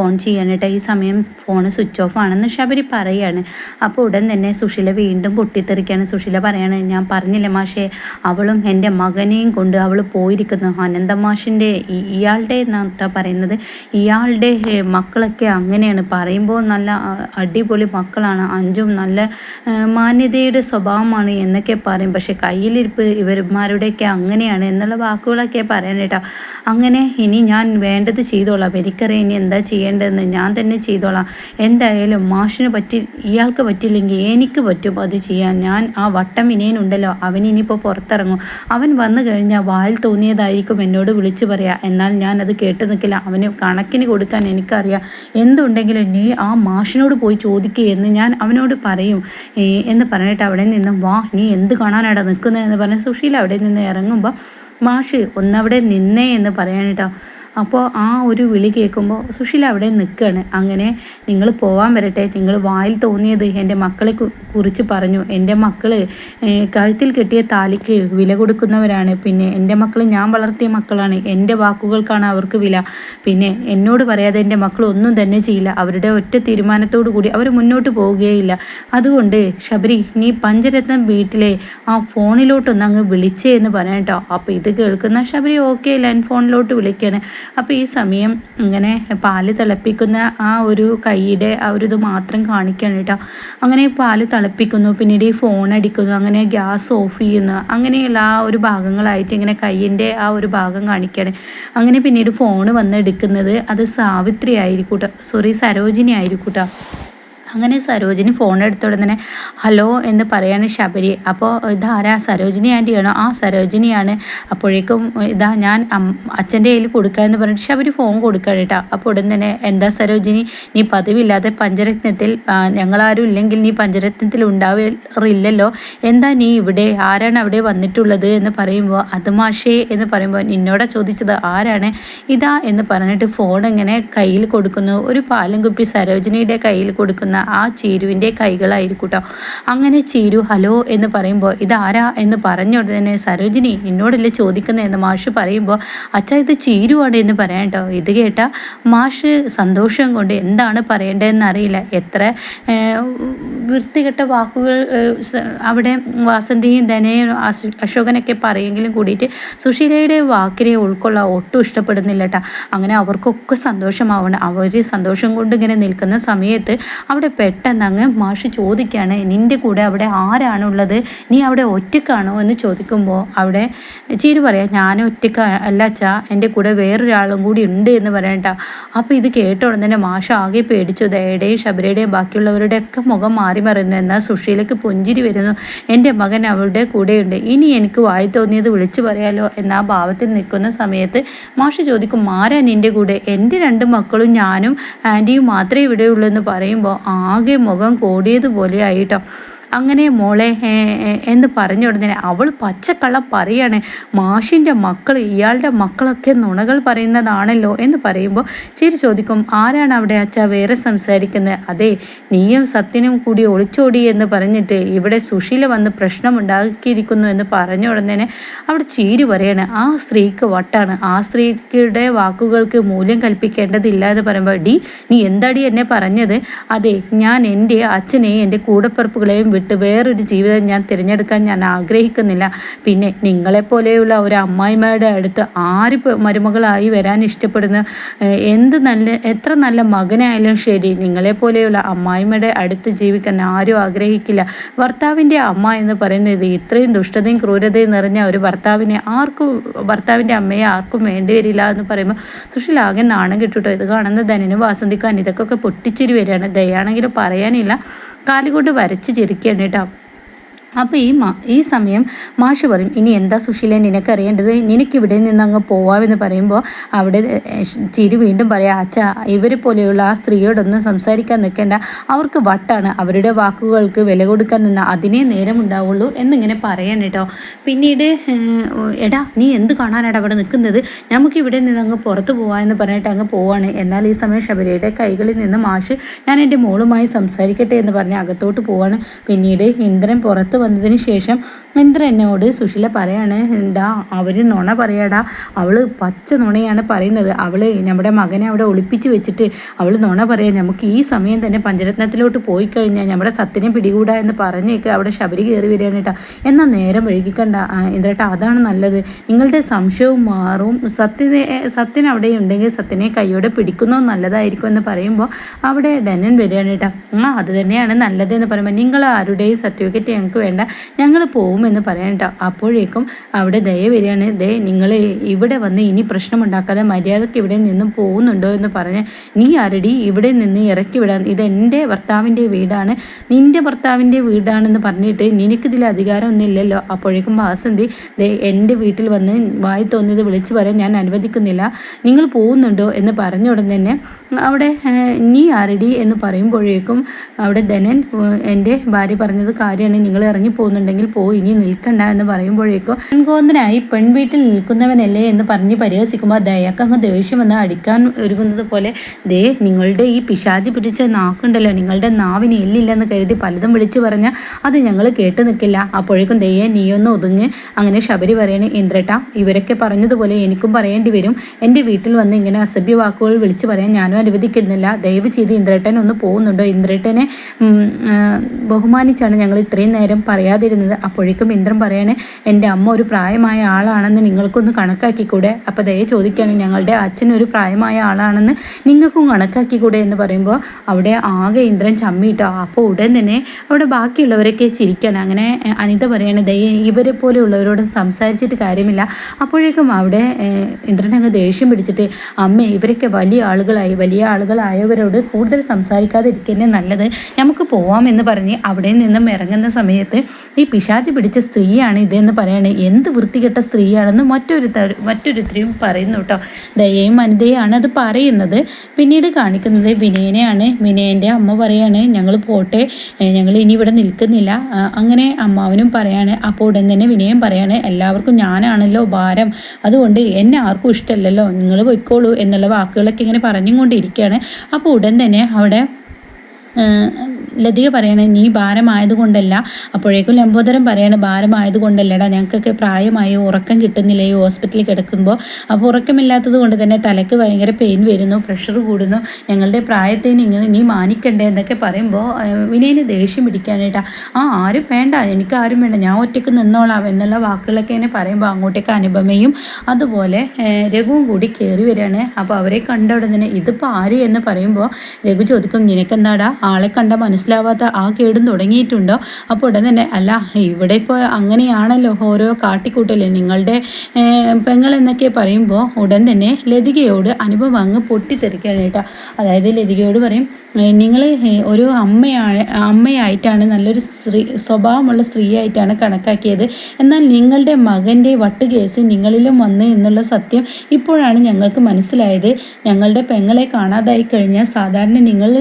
Phone ചെയ്യാനിട്ട് ഈ സമയം phone switch off ആണെന്ന് ശബരി പറയാണ്. അപ്പോൾ ഉടൻ തന്നെ സുശീല വീണ്ടും പൊട്ടിത്തെറിക്കാണ്. സുശീല പറയാണ് ഞാൻ പറഞ്ഞില്ല മാഷേ അവളും എന്റെ മകനെയും കൊണ്ട് അവൾ പോയിരിക്കുന്നു. അനന്തമാഷിന്റെ ഇയാളുടെ എന്നാ പറയുന്നത്? ഇയാളുടെ മക്കളൊക്കെ അങ്ങനെയാണ്. പറയുമ്പോൾ നല്ല അടിപൊളി മക്കളാണ്. അഞ്ചും നല്ല മാന്യതയുടെ സ്വഭാവമാണ് എന്നൊക്കെ പറയും. പക്ഷേ കയ്യിലിരിപ്പ് ഇവന്മാരുടെയൊക്കെ അങ്ങനെയാണ് എന്നുള്ള വാക്കുകളൊക്കെ പറയാൻ കേട്ടോ അങ്ങനെ ഇനി ഞാൻ വേണ്ടത് ചെയ്തോളാം. എനിക്കറിയാം ഇനി എന്താ ചെയ്യേണ്ടതെന്ന് ഞാൻ തന്നെ ചെയ്തോളാം. എന്തായാലും മാഷിന് പറ്റി ഇയാൾക്ക് പറ്റില്ലെങ്കിൽ എനിക്ക് പറ്റും അത് ചെയ്യാൻ. ഞാൻ ആ വട്ടം ഇനിയനുണ്ടല്ലോ അവൻ ഇനിയിപ്പോൾ പുറത്തിറങ്ങും. അവൻ വന്നു കഴിഞ്ഞാൽ വായിൽ തോന്നിയതായിരിക്കും എന്നോട് വിളിച്ചു പറയാ. എന്നാൽ ഞാൻ അത് കേട്ട് നിൽക്കില്ല. അവന് കണക്കിന് കൊടുക്കാൻ എനിക്കറിയാം. എന്തുണ്ടെങ്കിലും നീ ആ മാഷിനോട് പോയി ചോദിക്കുക എന്ന് ഞാൻ അവനോട് പറയും. എന്ന് പറഞ്ഞിട്ട് അവിടെ നിന്നും വാ നീ എന്ത് കാണാനാടാ നിൽക്കുന്നത് എന്ന് പറഞ്ഞ് സുശീല അവിടെ നിന്ന് ഇറങ്ങുമ്പോൾ മാഷ് ഒന്നവിടെ നിന്നേ എന്ന് പറയാനിട്ടോ. അപ്പോൾ ആ ഒരു വിളി കേൾക്കുമ്പോൾ സുശീല അവിടെ നിൽക്കുകയാണ് അങ്ങനെ നിങ്ങൾ പോവാൻ വരട്ടെ. നിങ്ങൾ വായിൽ തോന്നിയത് എന്റെ മക്കളെ കുറിച്ച് പറഞ്ഞു. എന്റെ മക്കൾ കഴുത്തിൽ കെട്ടിയ താലിക്ക് വില കൊടുക്കുന്നവരാണ്. പിന്നെ എന്റെ മക്കൾ ഞാൻ വളർത്തിയ മക്കളാണ്. എന്റെ വാക്കുകൾക്കാണ് അവർക്ക് വില. പിന്നെ എന്നോട് പറയാതെ എന്റെ മക്കൾ ഒന്നും തന്നെ ചെയ്യില്ല. അവരുടെ ഒറ്റ തീരുമാനത്തോടു കൂടി അവർ മുന്നോട്ട് പോവുകയില്ല. അതുകൊണ്ട് ശബരി നീ പഞ്ചരത്നം വീട്ടിലെ ആ ഫോണിലോട്ടൊന്ന് അങ്ങ് വിളിച്ചേ എന്ന് പറയാം അപ്പോൾ ഇത് കേൾക്കുന്ന ശബരി ഓക്കെ ലൈൻ ഫോണിലോട്ട് വിളിക്കുകയാണ് അപ്പോൾ ഈ സമയം ഇങ്ങനെ പാൽ തിളപ്പിക്കുന്ന ആ ഒരു കൈയുടെ ആ ഒരു ഇത് മാത്രം കാണിക്കുകയാണ് കേട്ടോ. അങ്ങനെ പാൽ തിളപ്പിക്കുന്നു പിന്നീട് ഈ ഫോൺ അടിക്കുന്നു അങ്ങനെ ഗ്യാസ് ഓഫ് ചെയ്യുന്നു അങ്ങനെയുള്ള ആ ഒരു ഭാഗങ്ങളായിട്ട് ഇങ്ങനെ കയ്യിന്റെ ആ ഒരു ഭാഗം കാണിക്കുകയാണ് അങ്ങനെ പിന്നീട് ഫോൺ വന്ന് എടുക്കുന്നത് അത് സാവിത്രി ആയിരിക്കൂട്ടോ. സോറി സരോജിനി ആയിരിക്കൂട്ടോ. അങ്ങനെ സരോജിനി ഫോൺ എടുത്തോടെ തന്നെ ഹലോ എന്ന് പറയാണ് ശബരി. അപ്പോൾ ഇതാരാ? സരോജിനി ആന്റിയാണോ ആ സരോജിനിയാണ്. അപ്പോഴേക്കും ഇതാ ഞാൻ അച്ഛന്റെ കയ്യിൽ കൊടുക്കുക എന്ന് പറഞ്ഞിട്ട് ശബരി ഫോൺ കൊടുക്കുക കേട്ടോ. അപ്പോൾ ഉടൻ തന്നെ എന്താ സരോജിനി നീ പതിവില്ലാതെ പഞ്ചരത്നത്തിൽ ഞങ്ങളാരും ഇല്ലെങ്കിൽ നീ പഞ്ചരത്നത്തിൽ ഉണ്ടാവില്ലല്ലോ എന്താ നീ ഇവിടെ? ആരാണ് അവിടെ വന്നിട്ടുള്ളത്? എന്ന് പറയുമ്പോൾ അത് മാഷേ എന്ന് പറയുമ്പോൾ നിന്നോടാ ചോദിച്ചത് ആരാണ്? ഇതാ എന്ന് പറഞ്ഞിട്ട് ഫോൺ ഇങ്ങനെ കയ്യിൽ കൊടുക്കുന്നു. ഒരു പാലും കുപ്പി സരോജിനിയുടെ കയ്യിൽ കൊടുക്കുന്ന ആ ചീരുവിന്റെ കൈകളായിരിക്കും കേട്ടോ അങ്ങനെ ചീരു ഹലോ എന്ന് പറയുമ്പോൾ ഇതാരാ? എന്ന് പറഞ്ഞ ഉടനെ സരോജിനി എന്നോടല്ലേ ചോദിക്കുന്നത് എന്ന് മാഷ് പറയുമ്പോൾ അച്ഛ ഇത് ചീരുവാണ് എന്ന് പറയാം കേട്ടോ. ഇത് കേട്ട മാഷ് സന്തോഷം കൊണ്ട് എന്താണ് പറയേണ്ടതെന്ന് അറിയില്ല. എത്ര വൃത്തികെട്ട വാക്കുകൾ അവിടെ വാസന്തിയും ധനയും അശോകനൊക്കെ പറയെങ്കിലും കൂടിയിട്ട് സുശീലയുടെ വാക്കിനെ ഉൾക്കൊള്ളാൻ ഒട്ടും ഇഷ്ടപ്പെടുന്നില്ല കേട്ടോ. അങ്ങനെ അവർക്കൊക്കെ സന്തോഷമാവണം. അവർ സന്തോഷം കൊണ്ട് ഇങ്ങനെ നിൽക്കുന്ന സമയത്ത് അവിടെ പെട്ടെന്ന് അങ്ങ് മാഷ് ചോദിക്കുകയാണ് നിന്റെ കൂടെ അവിടെ ആരാണുള്ളത്? നീ അവിടെ ഒറ്റക്കാണോ എന്ന് ചോദിക്കുമ്പോൾ അവിടെ ചീരു പറയാം ഞാൻ ഒറ്റക്ക അല്ല അച്ഛാ എന്റെ കൂടെ വേറൊരാളും കൂടി ഉണ്ട് എന്ന് പറയണ്ട അപ്പോൾ ഇത് കേട്ട ഉടനെ തന്നെ മാഷ് ആകെ പേടിച്ചു. ദയുടെയും ശബരയുടെയും ബാക്കിയുള്ളവരുടെയൊക്കെ മുഖം മാറി മറിയുന്നു എന്നാൽ സുഷീലയ്ക്ക് പുഞ്ചിരി വരുന്നു. എന്റെ മകൻ അവളുടെ കൂടെയുണ്ട് ഇനി എനിക്ക് വായി തോന്നിയത് വിളിച്ചു പറയാലോ. എന്ന ആ ഭാവത്തിൽ നിൽക്കുന്ന സമയത്ത് മാഷ് ചോദിക്കും ആരാ നിന്റെ കൂടെ? എന്റെ രണ്ട് മക്കളും ഞാനും ആന്റിയും മാത്രമേ ഇവിടെ ഉള്ളൂ എന്ന് പറയുമ്പോൾ ആകെ മുഖം കോടിയതുപോലെ ആയിട്ടോ. അങ്ങനെ മോളെ എന്ന് പറഞ്ഞ ഉടനെ അവൾ പച്ചക്കള്ളം പറയാണ് മാഷിന്റെ മക്കൾ ഇയാളുടെ മക്കളൊക്കെ നുണകൾ പറയുന്നതാണല്ലോ? എന്ന് പറയുമ്പോൾ ചിരി ചോദിക്കും ആരാണ് അവിടെ അച്ഛ വേറെ സംസാരിക്കുന്നത് അതെ നീയും സത്യനും കൂടി ഒളിച്ചോടി എന്ന് പറഞ്ഞിട്ട് ഇവിടെ സുശീല വന്ന് പ്രശ്നമുണ്ടാക്കിയിരിക്കുന്നു എന്ന് പറഞ്ഞ ഉടനെ അവിടെ ചീരി പറയാണ് ആ സ്ത്രീക്ക് വട്ടാണ് ആ സ്ത്രീയുടെ വാക്കുകൾക്ക് മൂല്യം കൽപ്പിക്കേണ്ടതില്ല എന്ന് പറയുമ്പോൾ ഡി നീ എന്താടി എന്നെ പറഞ്ഞത്? അതെ ഞാൻ എന്റെ അച്ഛനെയും എന്റെ കൂടപ്പിറപ്പുകളെയും വിട്ട് വേറൊരു ജീവിതം ഞാൻ തിരഞ്ഞെടുക്കാൻ ഞാൻ ആഗ്രഹിക്കുന്നില്ല. പിന്നെ നിങ്ങളെപ്പോലെയുള്ള ഒരു അമ്മായിമ്മയുടെ അടുത്ത് ആര് മരുമകളായി വരാൻ ഇഷ്ടപ്പെടുന്ന? എന്ത് നല്ല എത്ര നല്ല മകനായാലും ശരി നിങ്ങളെപ്പോലെയുള്ള അമ്മായിമ്മയുടെ അടുത്ത് ജീവിക്കാൻ ആരും ആഗ്രഹിക്കില്ല. ഭർത്താവിന്റെ അമ്മ എന്ന് പറയുന്നത് ഇത്രയും ദുഷ്ടതയും ക്രൂരതയും നിറഞ്ഞ ഒരു ഭർത്താവിനെ ആർക്കും ഭർത്താവിന്റെ അമ്മയെ ആർക്കും വേണ്ടി വരില്ല എന്ന് പറയുമ്പോൾ സുഷിലാകെ നാണം കിട്ടുട്ടോ ഇത് കാണുന്ന ധനനും വാസന്തിക്കാൻ ഇതൊക്കെ പൊട്ടിച്ചിരി വരികയാണ്. ദയാണെങ്കിലും പറയാനില്ല. കാലുകൊണ്ട് വരച്ച് ചിരിക്കുകയാണ് കേട്ടോ. അപ്പോൾ ഈ മാ ഈ സമയം മാഷ് പറയും ഇനി എന്താ സുശീല നിനക്കറിയേണ്ടത്? നിനക്കിവിടെ നിന്ന് അങ്ങ് പോവാമെന്ന് പറയുമ്പോൾ അവിടെ ചിരി വീണ്ടും പറയാം അച്ഛാ ഇവരെ പോലെയുള്ള ആ സ്ത്രീയോടൊന്നും സംസാരിക്കാൻ നിൽക്കേണ്ട. അവർക്ക് വട്ടാണ്. അവരുടെ വാക്കുകൾക്ക് വില കൊടുക്കാൻ നിന്ന അതിനേ നേരമുണ്ടാവുള്ളൂ എന്നിങ്ങനെ പറയാൻ കേട്ടോ പിന്നീട് എടാ നീ എന്ത് കാണാനാണ് അവിടെ നിൽക്കുന്നത്? നമുക്ക് ഇവിടെ നിന്ന് അങ്ങ് പുറത്ത് പോവാമെന്ന് പറഞ്ഞിട്ട് അങ്ങ് പോവാണ്. എന്നാൽ ഈ സമയം ശബരിയുടെ കൈകളിൽ നിന്ന് മാഷ് ഞാൻ എന്റെ മോളുമായി സംസാരിക്കട്ടെ എന്ന് പറഞ്ഞ് അകത്തോട്ട് പോവാണ്. പിന്നീട് ഇന്ദ്രൻ പുറത്ത് വന്നതിന് ശേഷം മിന്ദ്ര എന്നോട് സുശീല പറയാണ് എന്താ അവർ നുണ പറയാടാ. അവൾ പച്ച നുണയാണ് പറയുന്നത്. അവൾ നമ്മുടെ മകനെ അവിടെ ഒളിപ്പിച്ച് വെച്ചിട്ട് അവൾ നുണ പറയാം. നമുക്ക് ഈ സമയം തന്നെ പഞ്ചരത്നത്തിലോട്ട് പോയി കഴിഞ്ഞാൽ നമ്മുടെ സത്യനെ പിടികൂടാ എന്ന് പറഞ്ഞേക്ക് അവിടെ ശബരി കയറി വരികയാണ് കേട്ടോ. എന്നാൽ നേരം വഴുകിക്കണ്ട ഇന്ദ്രേട്ട അതാണ് നല്ലത്. നിങ്ങളുടെ സംശയവും മാറും. സത്യനെ സത്യൻ അവിടെ ഉണ്ടെങ്കിൽ സത്യനെ കൈയോടെ പിടിക്കുന്നത് നല്ലതായിരിക്കും എന്ന് പറയുമ്പോൾ അവിടെ ധനൻ വരികയാണ് കേട്ടോ. ആ അത് തന്നെയാണ് നല്ലത് എന്ന് പറയുമ്പോൾ നിങ്ങൾ ആരുടെയും സർട്ടിഫിക്കറ്റ് ഞങ്ങൾക്ക് വേണ്ട ഞങ്ങൾ പോകുമെന്ന് പറയാൻ കേട്ടോ അപ്പോഴേക്കും അവിടെ ദയ വരികയാണ്. ദേ നിങ്ങൾ ഇവിടെ വന്ന് ഇനി പ്രശ്നമുണ്ടാക്കാതെ മര്യാദയ്ക്ക് ഇവിടെ നിന്നും പോകുന്നുണ്ടോ എന്ന് പറഞ്ഞ് നീ ആരടി ഇവിടെ നിന്ന് ഇറക്കി വിടാൻ. ഇത് എന്റെ ഭർത്താവിന്റെ വീടാണ്. നിന്റെ ഭർത്താവിന്റെ വീടാണെന്ന് പറഞ്ഞിട്ട് നിനക്കിതിൽ അധികാരമൊന്നും ഇല്ലല്ലോ അപ്പോഴേക്കും വാസന്തി ദേ എന്റെ വീട്ടിൽ വന്ന് വായി തോന്നിയത് വിളിച്ചു പറയാൻ ഞാൻ അനുവദിക്കുന്നില്ല. നിങ്ങൾ പോകുന്നുണ്ടോ? എന്ന് പറഞ്ഞ ഉടൻ തന്നെ അവിടെ നീ ആരടി? എന്ന് പറയുമ്പോഴേക്കും അവിടെ ധനൻ എന്റെ ഭാര്യ പറഞ്ഞത് കാര്യമാണ്. നിങ്ങൾ ഇറങ്ങി പോകുന്നുണ്ടെങ്കിൽ പോയി ഇനി നിൽക്കണ്ട എന്ന് പറയുമ്പോഴേക്കും പെൺകോന്തനായി പെൺവീട്ടിൽ നിൽക്കുന്നവനല്ലേ എന്ന് പറഞ്ഞ് പരിഹസിക്കുമ്പോൾ ദയക്ക് അങ്ങ് ദേഷ്യം വന്ന് അടിക്കാൻ ഒരുങ്ങുന്നത് പോലെ ദേ നിങ്ങളുടെ ഈ പിശാചി പിടിച്ച നാക്കുണ്ടല്ലോ നിങ്ങളുടെ നാവിന് എല്ലില്ലെന്ന് കരുതി പലതും വിളിച്ചു പറഞ്ഞാൽ അത് ഞങ്ങൾ കേട്ട് നിൽക്കില്ല. അപ്പോഴേക്കും ദയ്യെ നീയൊന്ന് ഒതുങ്ങി. അങ്ങനെ ശബരി പറയണ ഇന്ദ്രട്ട ഇവരൊക്കെ പറഞ്ഞതുപോലെ എനിക്കും പറയേണ്ടി വരും. എന്റെ വീട്ടിൽ വന്ന് ഇങ്ങനെ അസഭ്യ വാക്കുകൾ വിളിച്ചു പറയാൻ ഞാനും അനുവദിക്കുന്നില്ല. ദയവ് ചെയ്ത് ഇന്ദ്രട്ടൻ ഒന്ന് പോകുന്നുണ്ടോ ഇന്ദ്രട്ടനെ ബഹുമാനിച്ചാണ് ഞങ്ങൾ ഇത്രയും നേരം പറയാതിരുന്നത്. അപ്പോഴേക്കും ഇന്ദ്രൻ പറയണേ എന്റെ അമ്മ ഒരു പ്രായമായ ആളാണെന്ന് നിങ്ങൾക്കൊന്ന് കണക്കാക്കിക്കൂടെ? അപ്പോൾ ദയ ചോദിക്കുകയാണ് ഞങ്ങളുടെ അച്ഛൻ ഒരു പ്രായമായ ആളാണെന്ന് നിങ്ങൾക്കും കണക്കാക്കിക്കൂടെ? എന്ന് പറയുമ്പോൾ അവിടെ ആകെ ഇന്ദ്രൻ ചമ്മിട്ടോ അപ്പോൾ ഉടൻ തന്നെ അവിടെ ബാക്കിയുള്ളവരൊക്കെ ചിരിക്കണം. അങ്ങനെ അനിത പറയണേ ദയ ഇവരെ പോലെയുള്ളവരോട് സംസാരിച്ചിട്ട് കാര്യമില്ല. അപ്പോഴേക്കും അവിടെ ഇന്ദ്രൻ അങ്ങ് ദേഷ്യം പിടിച്ചിട്ട് അമ്മ ഇവരൊക്കെ വലിയ ആളുകളായി. വലിയ ആളുകളായവരോട് കൂടുതൽ സംസാരിക്കാതിരിക്കുന്നേ നല്ലത്. നമുക്ക് പോവാമെന്ന് പറഞ്ഞ് അവിടെ നിന്നും ഇറങ്ങുന്ന സമയത്ത് ഈ പിശാച് പിടിച്ച സ്ത്രീയാണ് ഇതെന്ന് പറയണേ. എന്ത് വൃത്തികെട്ട സ്ത്രീയാണെന്ന് മറ്റൊരു മറ്റൊരുത്തരും പറയുന്നു കേട്ടോ. ദയയും അനിതയാണ് അത് പറയുന്നത്. പിന്നീട് കാണിക്കുന്നത് വിനയനെയാണ്. വിനയന്റെ അമ്മ പറയാണ് ഞങ്ങൾ പോട്ടെ ഞങ്ങൾ ഇനി ഇവിടെ നിൽക്കുന്നില്ല. അങ്ങനെ അമ്മാവനും പറയാണ്. അപ്പോൾ ഉടൻ തന്നെ വിനയം പറയാണ് എല്ലാവർക്കും ഞാനാണല്ലോ ഭാരം. അതുകൊണ്ട് എന്നെ ആർക്കും ഇഷ്ടമല്ലല്ലോ നിങ്ങൾ പൊയ്ക്കോളൂ എന്നുള്ള വാക്കുകളൊക്കെ ഇങ്ങനെ പറഞ്ഞും കൊണ്ടിരിക്കുകയാണ്. അപ്പോൾ ഉടൻ തന്നെ അവിടെ ലതിക പറയണേ നീ ഭാരമായത് കൊണ്ടല്ല അപ്പോഴേക്കും ലംബോദരം പറയാണ് ഭാരമായത് കൊണ്ടല്ലടാ ഞങ്ങൾക്കൊക്കെ പ്രായമായി ഉറക്കം കിട്ടുന്നില്ല ഈ ഹോസ്പിറ്റലിൽ കിടക്കുമ്പോൾ? അപ്പോൾ ഉറക്കമില്ലാത്തത് കൊണ്ട് തന്നെ തലക്ക് ഭയങ്കര പെയിൻ വരുന്നു പ്രഷർ കൂടുന്നു. ഞങ്ങളുടെ പ്രായത്തെ ഇങ്ങനെ നീ മാനിക്കണ്ടേ എന്നൊക്കെ പറയുമ്പോൾ വിനയന് ദേഷ്യം പിടിക്കാനായിട്ടാ ആ ആരും വേണ്ട എനിക്ക് ആരും വേണ്ട ഞാൻ ഒറ്റയ്ക്ക് നിന്നോളാം എന്നുള്ള വാക്കുകളൊക്കെ എന്നെ പറയുമ്പോൾ അങ്ങോട്ടേക്ക് അനുപമയും അതുപോലെ രഘുവും കൂടി കയറി വരികയാണ്. അപ്പോൾ അവരെ കണ്ട ഉടനെ ഇതിപ്പോൾ ആര്? എന്ന് പറയുമ്പോൾ രഘു ചോദിക്കും നിനക്കെന്താടാ? ആളെ കണ്ട മനസ്സിലാവാത്ത ആ കേടും തുടങ്ങിയിട്ടുണ്ടോ. അപ്പോൾ ഉടൻ തന്നെ അല്ല ഇവിടെ ഇപ്പോൾ അങ്ങനെയാണല്ലോ ഓരോ കാട്ടിക്കൂട്ടൽ നിങ്ങളുടെ പെങ്ങൾ എന്നൊക്കെ പറയുമ്പോൾ ഉടൻ തന്നെ ലതികയോട് അനുഭവം അങ്ങ് പൊട്ടിത്തെറിക്കുകയാണ് കേട്ടോ. അതായത് ലതികയോട് പറയും നിങ്ങൾ ഒരു അമ്മയാണ് അമ്മയായിട്ടാണ് നല്ലൊരു സ്ത്രീ സ്വഭാവമുള്ള സ്ത്രീയായിട്ടാണ് കണക്കാക്കിയത്. എന്നാൽ നിങ്ങളുടെ മകന്റെ വട്ട് കേസ് നിങ്ങളിലും വന്ന് എന്നുള്ള സത്യം ഇപ്പോഴാണ് ഞങ്ങൾക്ക് മനസ്സിലായത്. ഞങ്ങളുടെ പെങ്ങളെ കാണാതായി കഴിഞ്ഞാൽ സാധാരണ നിങ്ങൾ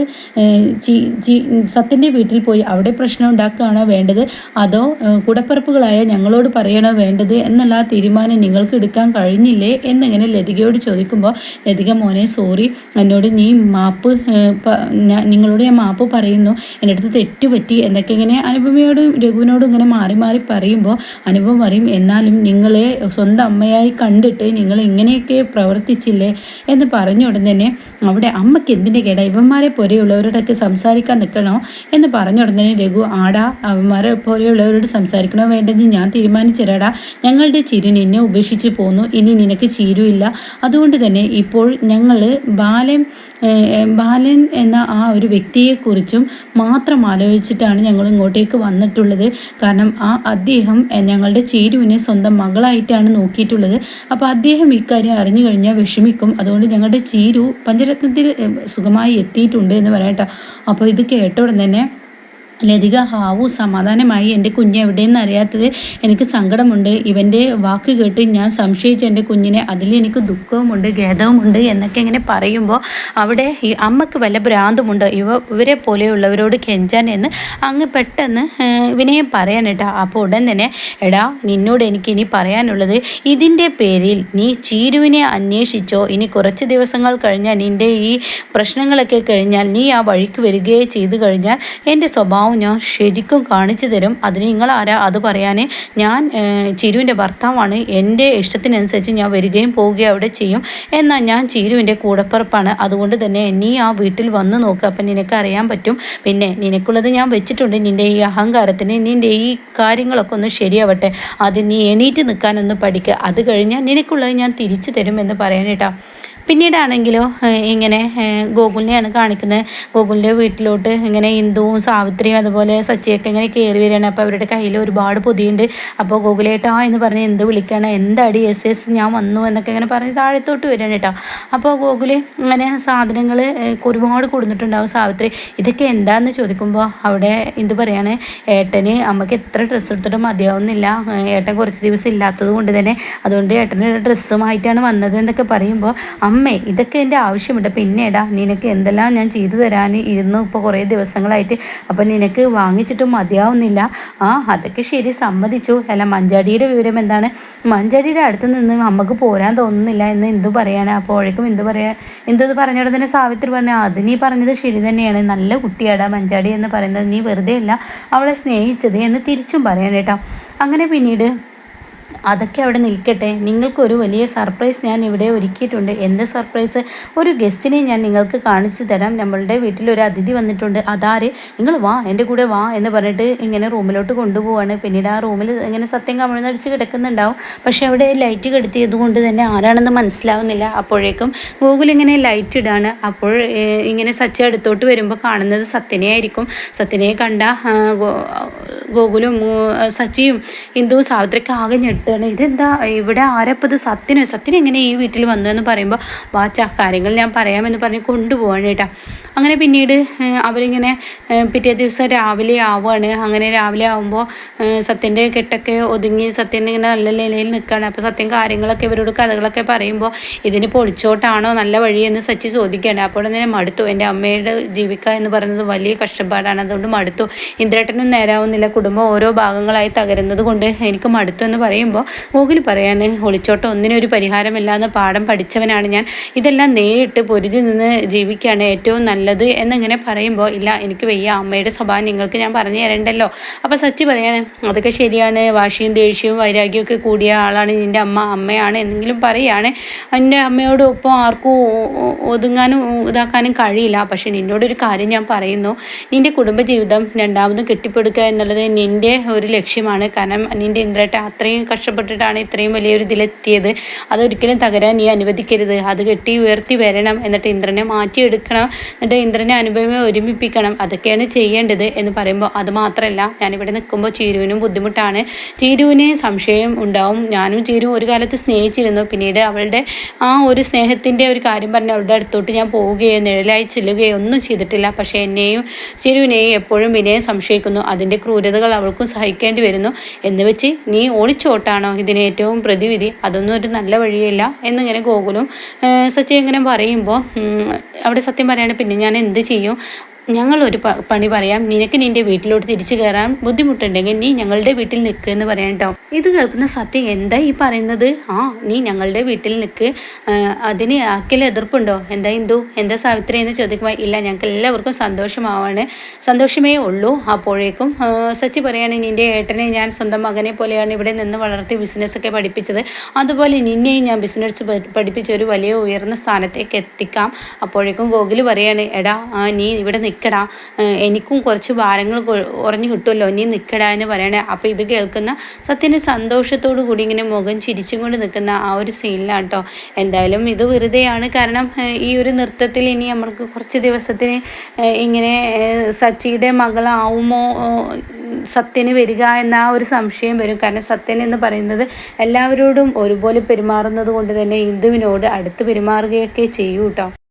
സത്യന്റെ വീട്ടിൽ പോയി അവിടെ പ്രശ്നം ഉണ്ടാക്കുകയാണോ വേണ്ടത്? അതോ കൂടപ്പിറപ്പുകളായ ഞങ്ങളോട് പറയണോ വേണ്ടത് എന്നുള്ള തീരുമാനം നിങ്ങൾക്ക് എടുക്കാൻ കഴിഞ്ഞില്ലേ? എന്നിങ്ങനെ ലതികയോട് ചോദിക്കുമ്പോൾ ലതിക മോനെ സോറി എന്നോട് നീ മാപ്പ് നിങ്ങളോട് ഞാൻ മാപ്പ് പറയുന്നു. എന്റെ അടുത്ത് തെറ്റുപറ്റി എന്നൊക്കെ ഇങ്ങനെ അനുപമയോടും രഘുവിനോടും ഇങ്ങനെ മാറി മാറി പറയുമ്പോൾ അനുഭവം പറയും എന്നാലും നിങ്ങളെ സ്വന്തം അമ്മയായി കണ്ടിട്ട് നിങ്ങൾ ഇങ്ങനെയൊക്കെ പ്രവർത്തിച്ചില്ലേ? എന്ന് പറഞ്ഞ ഉടൻ തന്നെ അവിടെ അമ്മയ്ക്ക് എന്തിന്റെ കേടാ? ഇവന്മാരെ പോലെയുള്ളവരോടൊക്കെ സംസാരിക്കാൻ നിൽക്കണോ? എന്ന് പറഞ്ഞ ഉടനെ രഘു ആടാ അവന്മാരെ പോലെയുള്ളവരോട് സംസാരിക്കണോ വേണ്ടെന്ന് ഞാൻ തീരുമാനിച്ചിരാടാ. ഞങ്ങളുടെ ചിരു നിന്നെ ഉപേക്ഷിച്ച് പോന്നു. ഇനി നിനക്ക് ചീരുമില്ല അതുകൊണ്ട് തന്നെ ഇപ്പോൾ ഞങ്ങൾ ബാലൻ ബാലൻ എന്ന ആ ഒരു വ്യക്തിയെക്കുറിച്ചും മാത്രം ആലോചിച്ചിട്ടാണ് ഞങ്ങൾ ഇങ്ങോട്ടേക്ക് വന്നിട്ടുള്ളത്. കാരണം ആ അദ്ദേഹം ഞങ്ങളുടെ ചേരുവിനെ സ്വന്തം മകളായിട്ടാണ് നോക്കിയിട്ടുള്ളത്. അപ്പോൾ അദ്ദേഹം ഇക്കാര്യം അറിഞ്ഞു കഴിഞ്ഞാൽ വിഷമിക്കും. അതുകൊണ്ട് ഞങ്ങളുടെ ചീരു പഞ്ചരത്നത്തിൽ സുഖമായി എത്തിയിട്ടുണ്ട് എന്ന് പറയട്ടോ അപ്പോൾ ഇത് കേട്ട ഉടൻ തന്നെ ലതിക ഹാവു സമാധാനമായി. എന്റെ കുഞ്ഞ് എവിടെയെന്ന് അറിയാത്തത് എനിക്ക് സങ്കടമുണ്ട്. ഇവന്റെ വാക്ക് കേട്ട് ഞാൻ സംശയിച്ച എന്റെ കുഞ്ഞിനെ അതിൽ എനിക്ക് ദുഃഖവുമുണ്ട് ഖേദവുമുണ്ട് എന്നൊക്കെ ഇങ്ങനെ പറയുമ്പോൾ അവിടെ ഈ അമ്മയ്ക്ക് വല്ല ഭ്രാന്തുമുണ്ട്? ഇവ ഇവരെ പോലെയുള്ളവരോട് കെഞ്ചാൻ എന്ന് അങ്ങ് പെട്ടെന്ന് വിനയം പറയാൻ കേട്ടോ അപ്പോൾ ഉടൻ തന്നെ എടാ നിന്നോട് എനിക്ക് ഇനി പറയാനുള്ളത് ഇതിന്റെ പേരിൽ നീ ചീരുവിനെ അന്വേഷിച്ചോ? ഇനി കുറച്ച് ദിവസങ്ങൾ കഴിഞ്ഞാൽ നിന്റെ ഈ പ്രശ്നങ്ങളൊക്കെ കഴിഞ്ഞാൽ നീ ആ വഴിക്ക് വരികയോ ചെയ്തു കഴിഞ്ഞാൽ എന്റെ സ്വഭാവം സ്വഭാവം ഞാൻ ശരിക്കും കാണിച്ചു തരും. അതിന് നിങ്ങൾ ആരാ? അത് പറയാനേ. ഞാൻ ചിരുവിന്റെ ഭർത്താവാണ്. എന്റെ ഇഷ്ടത്തിനനുസരിച്ച് ഞാൻ വരികയും പോവുകയും അവിടെ ചെയ്യും. എന്നാൽ ഞാൻ ചിരുവിന്റെ കൂടപ്പിറപ്പാണ്. അതുകൊണ്ട് തന്നെ നീ ആ വീട്ടിൽ വന്ന് നോക്കുക അപ്പം നിനക്കറിയാൻ പറ്റും. പിന്നെ നിനക്കുള്ളത് ഞാൻ വെച്ചിട്ടുണ്ട്. നിന്റെ ഈ അഹങ്കാരത്തിന് നിന്റെ ഈ കാര്യങ്ങളൊക്കെ ഒന്ന് ശരിയാവട്ടെ. അത് നീ എണീറ്റ് നിൽക്കാനൊന്ന് പഠിക്കുക അത് കഴിഞ്ഞാൽ നിനക്കുള്ളത് ഞാൻ തിരിച്ചു തരും എന്ന് പറയാനേട്ടാ പിന്നീടാണെങ്കിലോ ഇങ്ങനെ ഗോകുലിനെയാണ് കാണിക്കുന്നത്. ഗോകുലിന്റെ വീട്ടിലോട്ട് ഇങ്ങനെ ഇന്ദുവും സാവിത്രിയും അതുപോലെ സച്ചിയൊക്കെ ഇങ്ങനെ കയറി വരികയാണ്. അപ്പോൾ അവരുടെ കയ്യിൽ ഒരുപാട് പൊതിയുണ്ട്. അപ്പോൾ ഗോകുലേട്ടാ എന്ന് പറഞ്ഞ് എന്ത് വിളിക്കണം? എന്താടി എസ് എസ്? ഞാൻ വന്നു എന്നൊക്കെ ഇങ്ങനെ പറഞ്ഞ് താഴത്തോട്ട് വരികയാണ് കേട്ടോ. അപ്പോൾ ഗോകുൽ ഇങ്ങനെ സാധനങ്ങൾ ഒരുപാട് കൊടുത്തിട്ടുണ്ടാവും. സാവിത്രി ഇതൊക്കെ എന്താണെന്ന് ചോദിക്കുമ്പോൾ അവിടെ എന്ത് പറയാണ്? ഏട്ടന് അമ്മയ്ക്ക് എത്ര ഡ്രസ്സ് എടുത്തിട്ടും മതിയാവുന്നില്ല. ഏട്ടൻ കുറച്ച് ദിവസം ഇല്ലാത്തത് കൊണ്ട് തന്നെ അതുകൊണ്ട് ഏട്ടന് ഡ്രസ്സുമായിട്ടാണ് വന്നത് എന്നൊക്കെ പറയുമ്പോൾ അമ്മ അമ്മേ ഇതൊക്കെ എന്റെ ആവശ്യമുണ്ട്. പിന്നീടാ നിനക്ക് എന്തെല്ലാം ഞാൻ ചെയ്തു തരാൻ ഇരുന്നു ഇപ്പോൾ കുറേ ദിവസങ്ങളായിട്ട്. അപ്പം നിനക്ക് വാങ്ങിച്ചിട്ടും മതിയാവുന്നില്ല. ആ അതൊക്കെ ശരി സമ്മതിച്ചു. അല്ല മഞ്ചാടിയുടെ വിവരം എന്താണ്? മഞ്ചാടിയുടെ അടുത്ത് നിന്ന് അമ്മയ്ക്ക് പോരാൻ തോന്നുന്നില്ല എന്ന് എന്തു പറയാണ്? അപ്പോഴേക്കും എന്ത് പറയാ എന്തത് പറഞ്ഞോടെ തന്നെ സാവിത്രി പറഞ്ഞു അത് നീ പറഞ്ഞത് ശരി തന്നെയാണ്. നല്ല കുട്ടിയാടാ മഞ്ചാടി എന്ന് പറയുന്നത് നീ വെറുതെ അല്ല അവളെ സ്നേഹിച്ചത് എന്ന് തിരിച്ചും പറയാൻ കേട്ടോ. അങ്ങനെ പിന്നീട് അതൊക്കെ അവിടെ നിൽക്കട്ടെ. നിങ്ങൾക്കൊരു വലിയ സർപ്രൈസ് ഞാൻ ഇവിടെ ഒരുക്കിയിട്ടുണ്ട്. എന്ത് സർപ്രൈസ്? ഒരു ഗസ്റ്റിനെ ഞാൻ നിങ്ങൾക്ക് കാണിച്ചു തരാം. നമ്മളുടെ വീട്ടിൽ ഒരു അതിഥി വന്നിട്ടുണ്ട്. അതാര്? നിങ്ങൾ വാ എന്റെ കൂടെ വാ എന്ന് പറഞ്ഞിട്ട് ഇങ്ങനെ റൂമിലോട്ട് കൊണ്ടുപോവാണ്. പിന്നീട് ആ റൂമിൽ ഇങ്ങനെ സത്യം കമിഴ്ന്നടിച്ച് കിടക്കുന്നുണ്ടാവും. പക്ഷേ അവിടെ ലൈറ്റ് കെടുത്തിയത് കൊണ്ട് തന്നെ ആരാണെന്ന് മനസ്സിലാവുന്നില്ല. അപ്പോഴേക്കും ഗൂഗിൾ ഇങ്ങനെ ലൈറ്റ് ഇടാണ്. അപ്പോൾ ഇങ്ങനെ സച്ച അടുത്തോട്ട് വരുമ്പോൾ കാണുന്നത് സത്യനെ ആയിരിക്കും. സത്യനെ കണ്ട ഗോകുലും സച്ചിയും ഹിന്ദുവും സാവിത്രിക്ക് ആകെ ഞെട്ടുകയാണ് ഇതെന്താ? ഇവിടെ ആരപ്പത് സത്യനോ? സത്യൻ എങ്ങനെ ഈ വീട്ടിൽ വന്നു എന്ന് പറയുമ്പോൾ വാച്ച കാര്യങ്ങൾ ഞാൻ പറയാമെന്ന് പറഞ്ഞ് കൊണ്ടുപോവാണ് കേട്ടോ. അങ്ങനെ പിന്നീട് അവരിങ്ങനെ പിറ്റേ ദിവസം രാവിലെ ആവുകയാണ് അങ്ങനെ രാവിലെ ആവുമ്പോൾ സത്യന്റെ കെട്ടൊക്കെ ഒതുങ്ങി സത്യൻ ഇങ്ങനെ നല്ല നിലയിൽ നിൽക്കുകയാണ് അപ്പോൾ സത്യം കാര്യങ്ങളൊക്കെ ഇവരോട് കഥകളൊക്കെ പറയുമ്പോൾ ഇതിന് പൊളിച്ചോട്ടാണോ? നല്ല വഴി? എന്ന് സച്ചി ചോദിക്കുകയാണ് അപ്പോൾ തന്നെ മടുത്തു. എന്റെ അമ്മയുടെ ജീവിക്ക എന്ന് പറയുന്നത് വലിയ കഷ്ടപ്പാടാണ്. അതുകൊണ്ട് മടുത്തു. ഇന്ദ്രേട്ടനും നേരാവുന്നില്ല. കുടുംബം ഓരോ ഭാഗങ്ങളായി തകരുന്നത് കൊണ്ട് എനിക്ക് മടുത്തു എന്ന് പറയുമ്പോൾ ഗൂഗിൾ പറയാണ് ഒളിച്ചോട്ടം ഒന്നിനും ഒരു പരിഹാരമില്ല എന്ന് പാഠം പഠിച്ചവനാണ് ഞാൻ. ഇതെല്ലാം നേരിട്ട് പൊരുതി നിന്ന് ജീവിക്കുകയാണ് ഏറ്റവും നല്ല നല്ലത് എന്നിങ്ങനെ പറയുമ്പോൾ ഇല്ല എനിക്ക് വയ്യ അമ്മയുടെ സ്വഭാവം നിങ്ങൾക്ക് ഞാൻ പറഞ്ഞു തരണ്ടല്ലോ. അപ്പോൾ സച്ചി പറയാണ് അതൊക്കെ ശരിയാണ് വാശിയും ദേഷ്യവും വൈരാഗ്യവും ഒക്കെ കൂടിയ ആളാണ് നിന്റെ അമ്മ അമ്മയാണ് എന്തെങ്കിലും പറയുകയാണ് എന്റെ അമ്മയോടൊപ്പം ആർക്കും ഒതുങ്ങാനും ഇതാക്കാനും കഴിയില്ല. പക്ഷേ നിന്നോടൊരു കാര്യം ഞാൻ പറയുന്നു. നിന്റെ കുടുംബജീവിതം രണ്ടാമതും കെട്ടിപ്പടുക്കുക എന്നുള്ളത് നിന്റെ ഒരു ലക്ഷ്യമാണ്. കാരണം നിന്റെ ഇന്ദ്രേട്ട അത്രയും കഷ്ടപ്പെട്ടിട്ടാണ് ഇത്രയും വലിയൊരു ഇതിലെത്തിയത്. അതൊരിക്കലും തകരാൻ നീ അനുവദിക്കരുത്. അത് കെട്ടി ഉയർത്തി വരണം എന്നിട്ട് ഇന്ദ്രനെ മാറ്റിയെടുക്കണം. എന്നിട്ട് ഇന്ദ്രനെ അനുഭവം ഒരുമിപ്പിക്കണം. അതൊക്കെയാണ് ചെയ്യേണ്ടത് എന്ന് പറയുമ്പോൾ അത് മാത്രമല്ല ഞാനിവിടെ നിൽക്കുമ്പോൾ ചീരുവിനും ബുദ്ധിമുട്ടാണ്. ചീരുവിന് സംശയം ഉണ്ടാവും. ഞാനും ചീരു ഒരു കാലത്ത് സ്നേഹിച്ചിരുന്നു. പിന്നീട് അവളുടെ ആ ഒരു സ്നേഹത്തിന്റെ ഒരു കാര്യം പറഞ്ഞ് അവളുടെ അടുത്തോട്ട് ഞാൻ പോവുകയോ നിഴലായി ചെല്ലുകയോ ഒന്നും ചെയ്തിട്ടില്ല. പക്ഷേ എന്നെയും ചിരുവിനെയും എപ്പോഴും വിനയം സംശയിക്കുന്നു. അതിന്റെ ക്രൂരതകൾ അവൾക്കും സഹിക്കേണ്ടി വരുന്നു. എന്ന് വെച്ച് നീ ഓടിച്ചോട്ടാണോ ഇതിന് ഏറ്റവും പ്രതിവിധി? അതൊന്നും ഒരു നല്ല വഴിയല്ല എന്നിങ്ങനെ ഗോകുലും സച്ചി ഇങ്ങനെ പറയുമ്പോൾ അവിടെ സത്യം പറയുകയാണെങ്കിൽ പിന്നെ ഞാൻ എന്ത് ചെയ്യും? ഞങ്ങളൊരു പണി പറയാം. നിനക്ക് നിന്റെ വീട്ടിലോട്ട് തിരിച്ചു കയറാൻ ബുദ്ധിമുട്ടുണ്ടെങ്കിൽ നീ ഞങ്ങളുടെ വീട്ടിൽ നിൽക്ക് എന്ന് പറയാം കേട്ടോ ഇത് കേൾക്കുന്ന സത്യം എന്താ ഈ പറയുന്നത്? ആ നീ ഞങ്ങളുടെ വീട്ടിൽ നിൽക്ക് അതിന് ആക്കിൽ എതിർപ്പുണ്ടോ? എന്താ ഹിന്ദു എന്താ സാവിത്രി എന്ന് ചോദിക്കുമ്പോൾ ഇല്ല ഞങ്ങൾക്ക് എല്ലാവർക്കും സന്തോഷമാവാണ്. സന്തോഷമേ ഉള്ളൂ അപ്പോഴേക്കും. സച്ചി പറയാണ് നിന്റെ ഏട്ടനെ ഞാൻ സ്വന്തം മകനെ പോലെയാണ് ഇവിടെ നിന്ന് വളർത്തി ബിസിനസ്സൊക്കെ പഠിപ്പിച്ചത്. അതുപോലെ നിന്നെയും ഞാൻ ബിസിനസ് പഠിപ്പിച്ച ഒരു വലിയ ഉയർന്ന സ്ഥാനത്തേക്ക് എത്തിക്കാം. അപ്പോഴേക്കും ഗോകുൽ പറയാണ് എടാ നീ ഇവിടെ നിൽക്കടാ എനിക്കും കുറച്ച് ഭാരങ്ങൾ ഉറഞ്ഞു കിട്ടുമല്ലോ. നീ നിൽക്കടാ എന്ന് പറയണേ. അപ്പോൾ ഇത് കേൾക്കുന്ന സത്യന് സന്തോഷത്തോടു കൂടി ഇങ്ങനെ മുഖം ചിരിച്ചും കൊണ്ട് നിൽക്കുന്ന ആ ഒരു സീനിലാണ് കേട്ടോ എന്തായാലും ഇത് വെറുതെയാണ്. കാരണം ഈ ഒരു നൃത്തത്തിൽ ഇനി നമ്മൾക്ക് കുറച്ച് ദിവസത്തിന് ഇങ്ങനെ സച്ചിയുടെ മകളാവുമോ സത്യന് വരിക എന്ന ആ ഒരു സംശയം വരും. കാരണം സത്യൻ എന്ന് പറയുന്നത് എല്ലാവരോടും ഒരുപോലെ പെരുമാറുന്നത് കൊണ്ട് തന്നെ ഹിന്ദുവിനോട് അടുത്ത് പെരുമാറുകയൊക്കെ ചെയ്യൂ കേട്ടോ